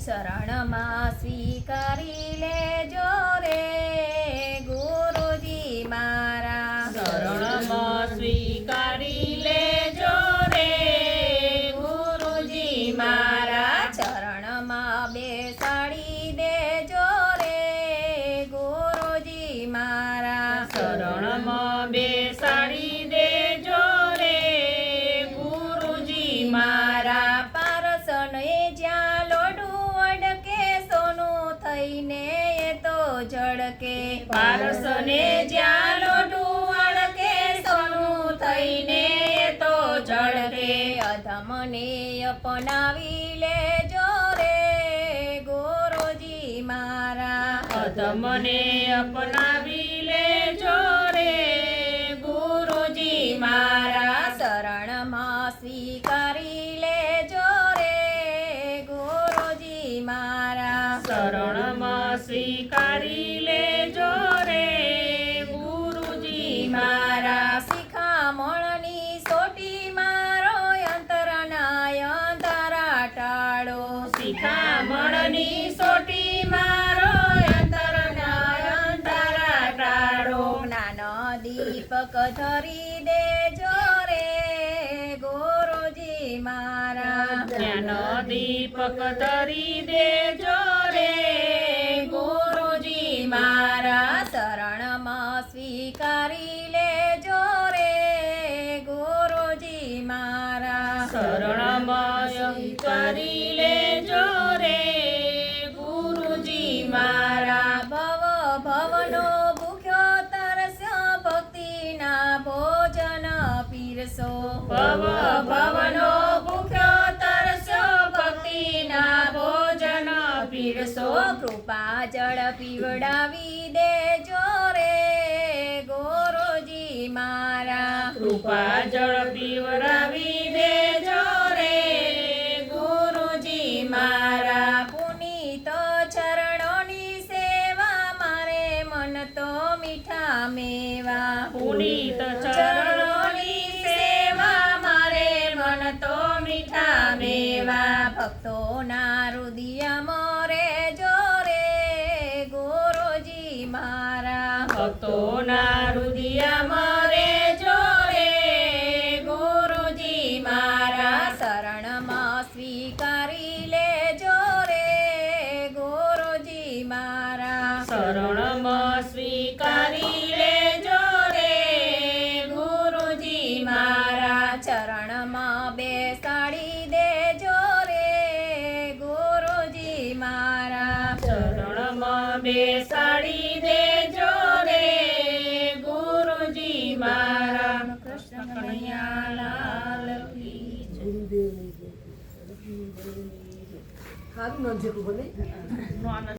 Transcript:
શરણમાં સ્વીકારી લેજો પારસને જ્યાં લોઢું અડકે સોનું થઈને તો જળકે. અધમને અપનાવી લેજો રે ગુરુજી મારા. અધમને અપનાવી લેજો રે ગુરુજી મારા. શરણમાં સ્વીકારી લેજો રે ગુરુજી મારા. શરણમાં સ્વીકારી લેજો ટાળો શિખામણની સોટી મારો અંતરના અંતરા ટાળો જ્ઞાન દીપક ધરી દેજો રે ગુરુજી મારા જ્ઞાન દીપક ધરી દેજો રે ગુરુજી મારા શરણમાં સ્વીકારી લેજો રે ગુરુજી મારા શરણમાં સ્વીકારી લેજો રે ગુરુજી મારા ભવ ભવનો ભૂખ્યો તરસ્યો ભક્તિના ભોજન પીરસો. ભવ ભવનો ભૂખ્યો તરસ્યો ભક્તિના ભોજન પીરસો. કૃપા જળ પીવડાવી દેજો રે ગુરુજી મારા. કૃપા જળ પીવરાવી પુનીત ચરણોની સેવા મારે મન તો મીઠા મેવા. ભક્તોના રુદિય મોરે જોરે. ગુરુજી મારા, ભક્તોના રુદિય મોરે જોરે. ગુરુજી મારા, શરણમાં સ્વીકારી લે જોરે ગોરોજી મારા, શરણમાં બેસાડી દેજો રે ગુરુજી મારા કૃષ્ણ કનૈયા લાલ કી જય. હારું ન જેવું ભલે